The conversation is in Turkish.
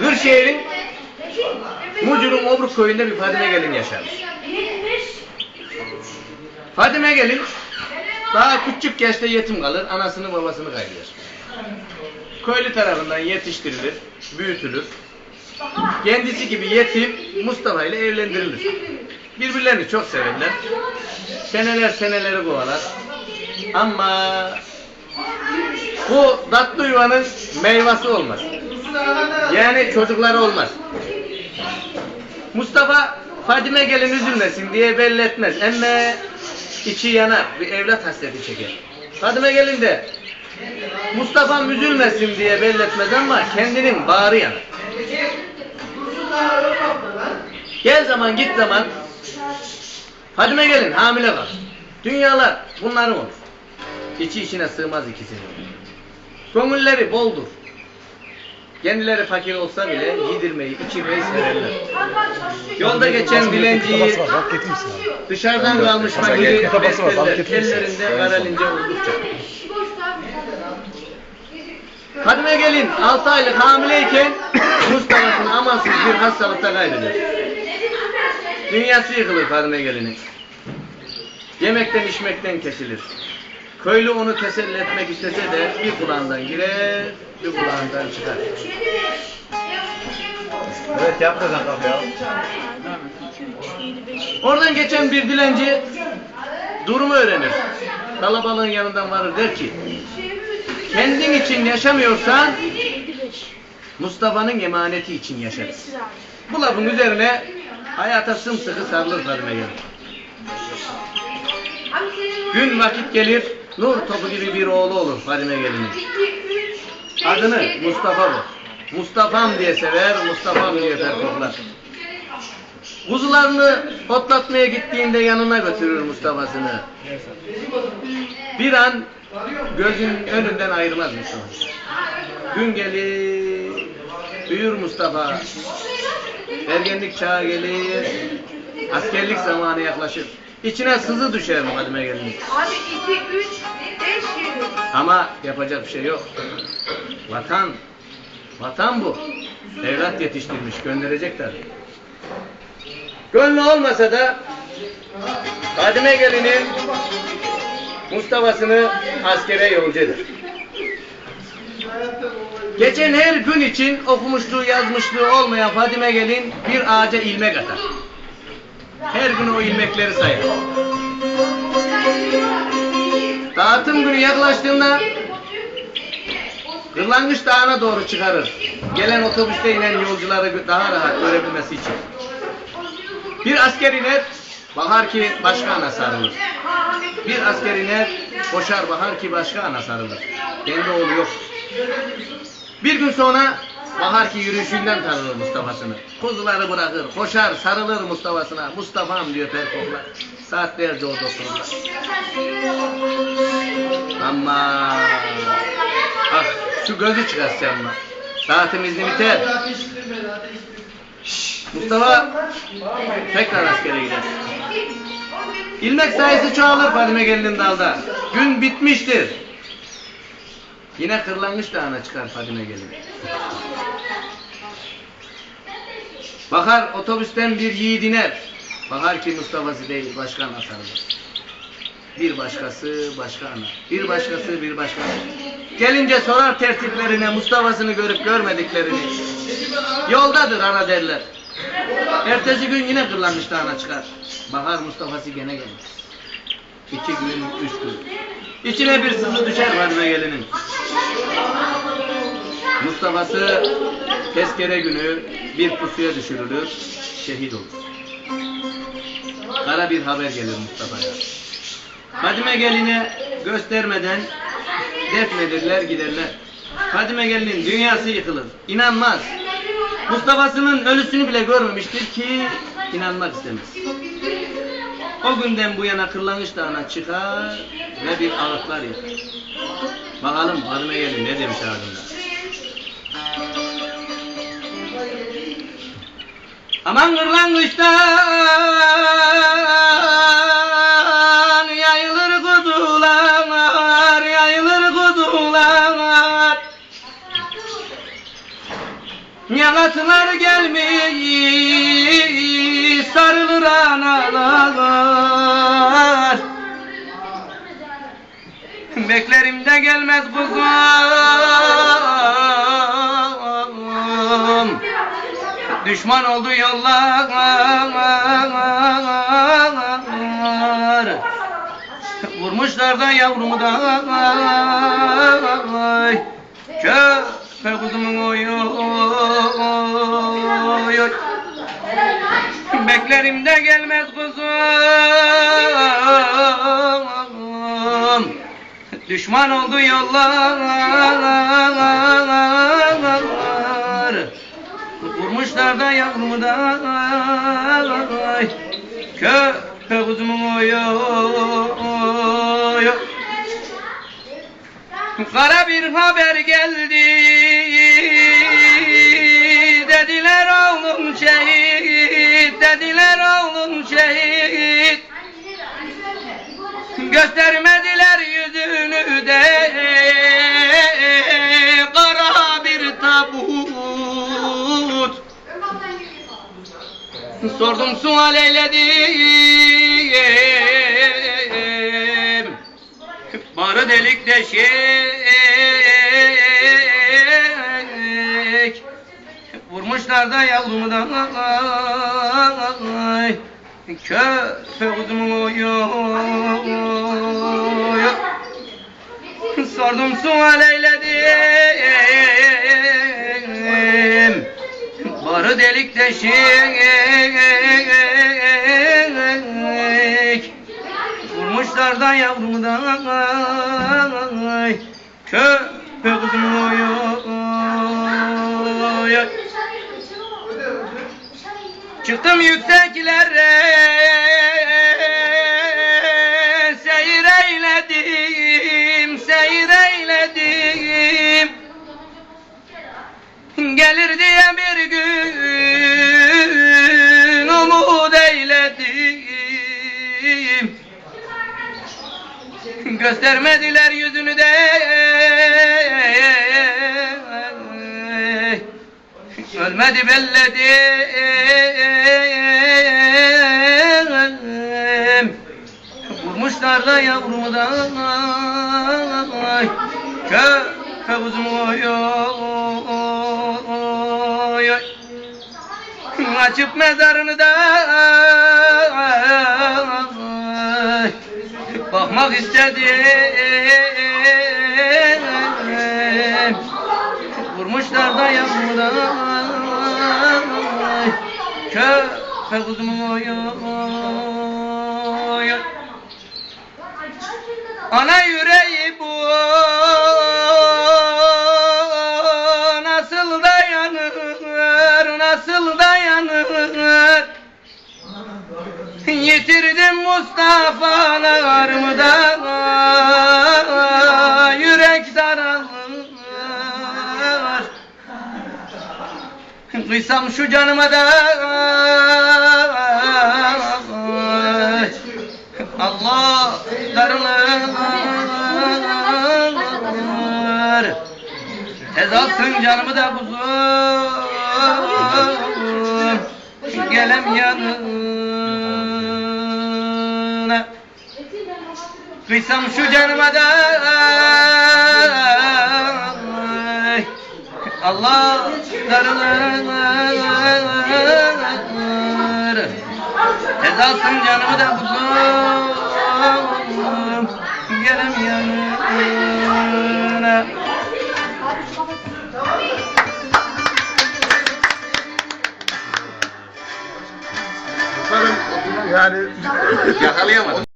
Kırşehir'in Mucur'un Obruk köyünde bir Fadime gelin yaşarmış. Fadime gelin daha küçük yaşta yetim kalır, anasını babasını kaybeder. Köylü tarafından yetiştirilir, büyütülür. Kendisi gibi yetim Mustafa ile evlendirilir. Birbirlerini çok severler. Seneler seneleri kovalar. Ama bu tatlı yuvanın meyvesi olmaz. Yani çocukları olmaz. Mustafa Fadime gelin üzülmesin diye belli etmez. Emme içi yanar. Bir evlat hasreti çeker. Fadime gelin de Mustafa üzülmesin diye belli etmez ama kendinin bağrı yanar. Gel zaman git zaman Fadime gelin hamile kal. Dünyalar bunların olur. İçi içine sığmaz ikisinin. Gönülleri boldur. Kendileri fakir olsa bile yedirmeyi, içirmeyi severler. Yolda geçen dilenciyi dışarıdan kalmış bak beslerler. getirmişsin. Ellerinde karalince oldukça. Fadime gelin 6 aylık hamileyken Mustafa'sını amansız bir hastalıkta kaybeder. Dünyası yıkılır Fadime gelinin. Yemekten içmekten kesilir. Köylü onu teselli etmek istese de bir kulağından girer, bir kulağından çıkar. Evet yap da kalk ya. Oradan geçen bir dilenci durumu öğrenir. Kalabalığın yanından varır der ki kendin için yaşamıyorsan Mustafa'nın emaneti için yaşarız. Bu lafın üzerine hayata sımsıkı sarılır gelir. Gün vakit gelir, nur topu gibi bir oğlu olur Fadime gelinin. Adını Mustafa bu. Mustafa'm diye sever, Mustafa'm diye öper koklar. Kuzularını otlatmaya gittiğinde yanına götürür Mustafa'sını. Bir an gözün önünden ayırmaz Mustafa. Gün gelir, büyür Mustafa. Ergenlik çağı gelir, askerlik zamanı yaklaşır. İçine sızı düşer Fadime gelin. Abi 2, 3, 5 yedi. Ama yapacak bir şey yok. Vatan, vatan bu. Evlat yetiştirmiş, gönderecekler. Gönlü olmasa da Fadime gelinin Mustafa'sını askere yolcu eder. Geçen her gün için okumuşluğu yazmışlığı olmayan Fadime gelin bir ağaca ilmek atar. Her gün o ilmekleri sayar. Dağıtım günü yaklaştığında Kırlangıç Dağı'na doğru çıkarır. Gelen otobüste inen yolcuları daha rahat görebilmesi için. Bir asker iner, bakar ki başka ana sarılır. Bir asker iner, koşar bakar ki başka ana sarılır. Kendi oğlu yok. Bir gün sonra bakar ki yürüyüşünden tanır Mustafa'sını. Kuzuları bırakır, koşar, sarılır Mustafa'sına. Mustafa'm diyor per koklar. Saatlerce orada otururlar. Ama ah şu gözü çıkarsam mı? Saatim izni biter. Şşş, Mustafa tekrar askere gider. İlmek sayısı çoğalır Fadime gelinin dalda. Gün bitmiştir. Yine Kırlangıç Dağı'na çıkar Fadime gelin. Bakar otobüsten bir yiğit iner. Bakar ki Mustafa'sı değil başka ana sarılır. Bir başkası başka ana. Bir başkası bir başka. Gelince sorar tertiplerine Mustafa'sını görüp görmediklerini. Yoldadır ana derler. Ertesi gün yine Kırlangıç Dağı'na çıkar. Bakar Mustafa'sı gene gelmez. İki gün, üç gün. İçine bir sızı düşer Fadime gelinin. Mustafa'sı tezkere günü bir pusuya düşürülür, şehit olur. Kara bir haber gelir Mustafa'ya. Fadime geline göstermeden defnedirler giderler. Fadime gelinin dünyası yıkılır. İnanmaz. Mustafa'sının ölüsünü bile görmemiştir ki inanmak istemez. O günden bu yana Kırlangıç Dağı'na çıkar ve bir ağıtlar yakar. Bakalım Fadime gelin ne demiş ağzında. Aman kırlangıçtan yayılır kuzular, yayılır kuzular. Yalatılar gelmiş sarılır analar Beklerim de gelmez kuzum Düşman oldu yollar. Vurmuşlar da yavrumu da. Köpe kuzumun oy oy Beklerim de gelmez kuzum Düşman oldu yollar. Vurmuşlar da yavrumu da. Köpe kuzumun oy oy oy Kara bir haber geldi. Dediler oğlum şehit Dediler oğlum şehit. Göstermediler Sordum sual eyledim. Barı delik deşik Vurmuşlar da yavrumu da Köpe kuzumu oy oy Sordum sual eyledim Barı delik deşik. Vurmuşlar da yavrumu da. Köpe kuzumu oy Çıktım yükseklere Göstermediler yüzünü de. Ölmedi belledim Vurmuşlar da yavrumu da. Köpe oy. Açıp mezarını da Bakmak istedim. Vurmuşlar da yavrumu da Köpe kuzumu oy oy oy. Ana yüreği Yitirdim Mustafa'larımı da Yürek daralır Kıysam şu canıma da. Allah darılır Tez alsın canımı da kuzum Gelem yanına Kıysam şu canıma da Allah darılır Tez alsın canımı da kuzum Gelem yanına. Yani Yakalayamadım